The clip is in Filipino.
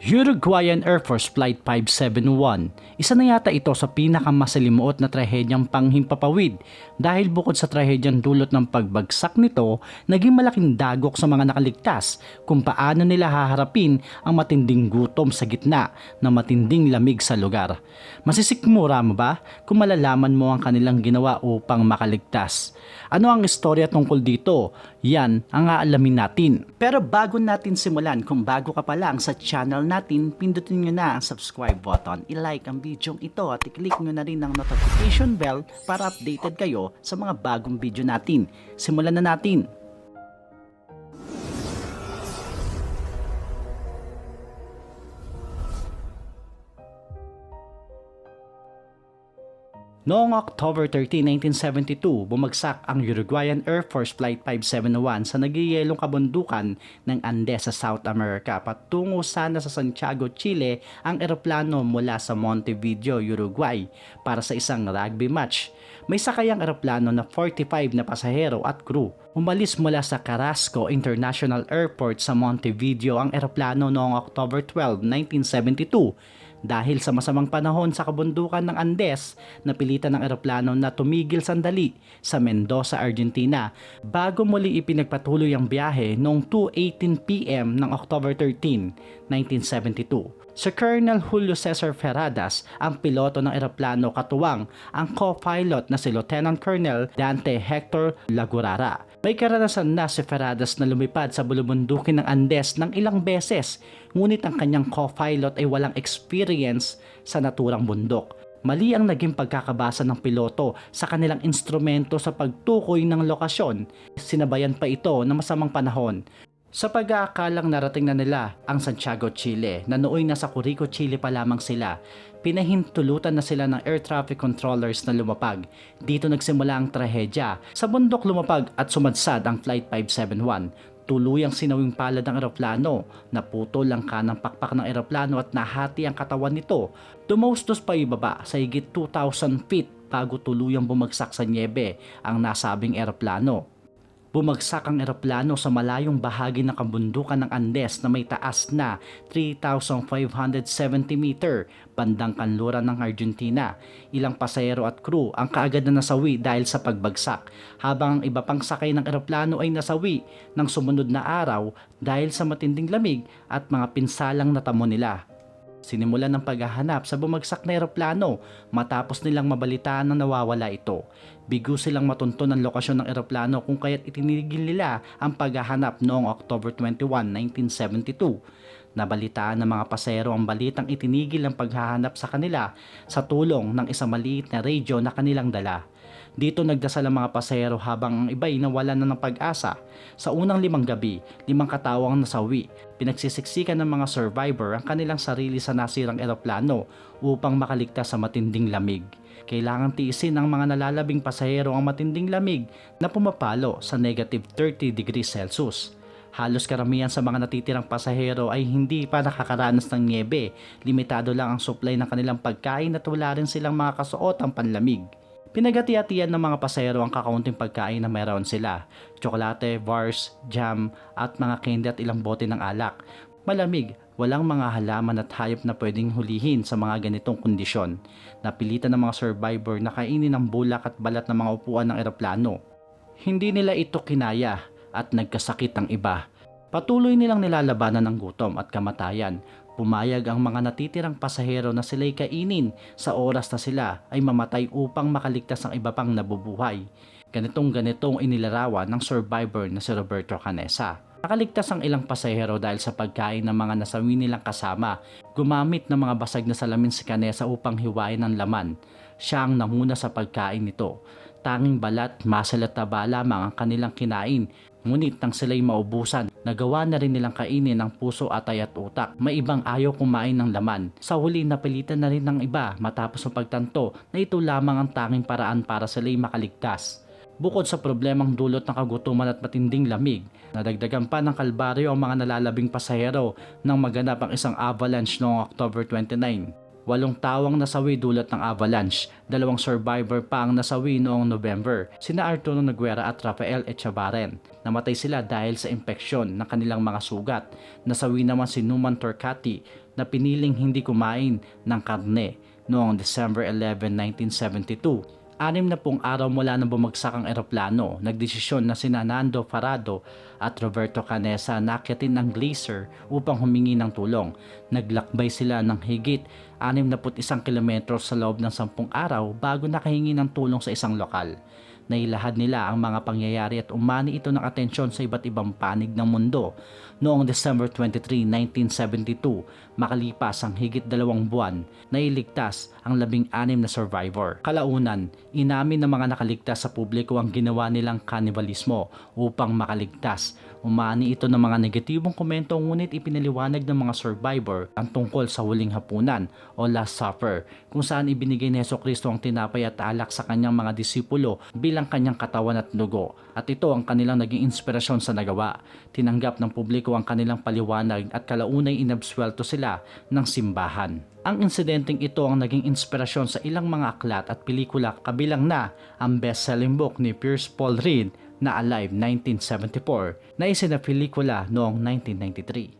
Uruguayan Air Force Flight 571. Isa na yata ito sa pinakamasalimuot na trahedyang panghimpapawid dahil bukod sa trahedyang dulot ng pagbagsak nito, naging malaking dagok sa mga nakaligtas kung paano nila haharapin ang matinding gutom sa gitna ng matinding lamig sa lugar. Masisikmura mo ba kung malalaman mo ang kanilang ginawa upang makaligtas? Ano ang istorya tungkol dito? Yan ang aalamin natin. Pero bago natin simulan, kung bago ka pa lang sa channel natin, pindutin nyo na ang subscribe button, i-like ang video ito at i-click nyo na rin ang notification bell para updated kayo sa mga bagong video natin. Simulan na natin! Noong October 13, 1972, bumagsak ang Uruguayan Air Force Flight 571 sa nagyayelong kabundukan ng Andes sa South America patungo sana sa Santiago, Chile ang eroplano mula sa Montevideo, Uruguay para sa isang rugby match. May sakayang eroplano na 45 na pasahero at crew. Umalis mula sa Carrasco International Airport sa Montevideo ang eroplano noong October 12, 1972 dahil sa masamang panahon sa kabundukan ng Andes, napilitan ng eroplano na tumigil sandali sa Mendoza, Argentina bago muli ipinagpatuloy ang biyahe noong 2.18pm ng October 13, 1972. Si Colonel Julio Cesar Ferradas ang piloto ng eroplano katuwang ang co-pilot na si Lieutenant Colonel Dante Hector Lagurara. May karanasan na si Ferradas na lumipad sa bulubundukin ng Andes ng ilang beses ngunit ang kanyang co-pilot ay walang experience sa naturang bundok. Mali ang naging pagkakabasa ng piloto sa kanilang instrumento sa pagtukoy ng lokasyon. Sinabayan pa ito ng masamang panahon. Sa pag-aakalang narating na nila ang Santiago, Chile, na nooy nasa Curico, Chile pa lamang sila, pinahintulutan na sila ng air traffic controllers na lumapag. Dito nagsimula ang trahedya. Sa bundok lumapag at sumadsad ang Flight 571 tuluyang sinawing palad ng eroplano, naputol ang kanang pakpak ng eroplano at nahati ang katawan nito. Dumaustos pa ibaba sa higit 2,000 feet bago tuluyang bumagsak sa niebe ang nasabing eroplano. Bumagsak ang eroplano sa malayong bahagi ng kabundukan ng Andes na may taas na 3,570 meter bandang kanluran ng Argentina. Ilang pasahero at crew ang kaagad na nasawi dahil sa pagbagsak, habang ang iba pang sakay ng eroplano ay nasawi ng sumunod na araw dahil sa matinding lamig at mga pinsalang natamo nila. Sinimulan ng paghahanap sa bumagsak na eroplano matapos nilang mabalitaan na nawawala ito. Bigo silang matunto ng lokasyon ng eroplano kung kaya't itinigil nila ang paghahanap noong October 21, 1972. Nabalitaan ng mga pasero ang balitang itinigil ang paghahanap sa kanila sa tulong ng isang maliit na radio na kanilang dala. Dito nagdasal ang mga pasahero habang ang iba'y nawalan na ng pag-asa. Sa unang limang gabi, limang katawang nasawi. Pinagsisiksikan ng mga survivor ang kanilang sarili sa nasirang eroplano upang makaligtas sa matinding lamig. Kailangan tiisin ng mga nalalabing pasahero ang matinding lamig na pumapalo sa negative 30 degrees Celsius. Halos karamihan sa mga natitirang pasahero ay hindi pa nakakaranas ng niebe. Limitado lang ang supply ng kanilang pagkain at wala rin silang mga kasuotang panlamig. Pinagati-atiyan ng mga pasahero ang kakaunting pagkain na meron sila. Tsokolate, bars, jam, at mga candy at ilang bote ng alak. Malamig, walang mga halaman at hayop na pwedeng hulihin sa mga ganitong kondisyon. Napilitan ng mga survivor na kainin ang bulak at balat ng mga upuan ng eroplano. Hindi nila ito kinaya at nagkasakit ang iba. Patuloy nilang nilalabanan ang gutom at kamatayan Pumayag ang mga natitirang pasahero na sila'y kainin sa oras na sila ay mamatay upang makaligtas ang iba pang nabubuhay. Ganitong ganitong inilarawan ng survivor na si Roberto Canesa. Nakaligtas ang ilang pasahero dahil sa pagkain ng mga nasawi nilang kasama. Gumamit ng mga basag na salamin si Canesa upang hiwain ang laman. Siya ang nanguna sa pagkain nito. Tanging balat, masal at taba lamang ang kanilang kinain Ngunit nang sila'y maubusan, nagawa na rin nilang kainin ang puso, atay at utak. May ibang ayaw kumain ng laman. Sa huli napilitan na rin ng iba matapos ang pagtanto na ito lamang ang tanging paraan para sila'y makaligtas. Bukod sa problemang dulot ng kagutuman at matinding lamig, nadagdagan pa ng kalbaryo ang mga nalalabing pasahero nang maganap ang isang avalanche noong October 29. Walong tawang nasawi dulot ng avalanche. Dalawang survivor pa ang nasawi noong November, sina Arturo Noguera at Rafael Echavarren. Namatay sila dahil sa impeksyon ng kanilang mga sugat. Nasawi naman si Numan Torcati na piniling hindi kumain ng karne noong December 11, 1972. Anim na pong araw mula nang bumagsak ang eroplano, nagdesisyon na sina Nando Farado at Roberto Canesa na akyatin ang glacier upang humingi ng tulong. Naglakbay sila ng higit 61 kilometro sa loob ng 10 araw bago nakahingi ng tulong sa isang lokal. Nailahad nila ang mga pangyayari at umani ito ng atensyon sa iba't ibang panig ng mundo. Noong December 23, 1972, makalipas ang higit dalawang buwan, nailigtas ang labing-anim na survivor. Kalaunan, inamin ng mga nakaligtas sa publiko ang ginawa nilang kanibalismo upang makaligtas. Umani ito ng mga negatibong komento ngunit ipinaliwanag ng mga survivor ang tungkol sa huling hapunan o Last Supper kung saan ibinigay ni Heso Kristo ang tinapay at alak sa kanyang mga disipulo bilang kanyang katawan at dugo at ito ang kanilang naging inspirasyon sa nagawa. Tinanggap ng publiko ang kanilang paliwanag at kalaunay inabswelto sila ng simbahan. Ang insidenteng ito ang naging inspirasyon sa ilang mga aklat at pelikula kabilang na ang best-selling book ni Pierce Paul Reed na Alive 1974 na isinapelikula noong 1993.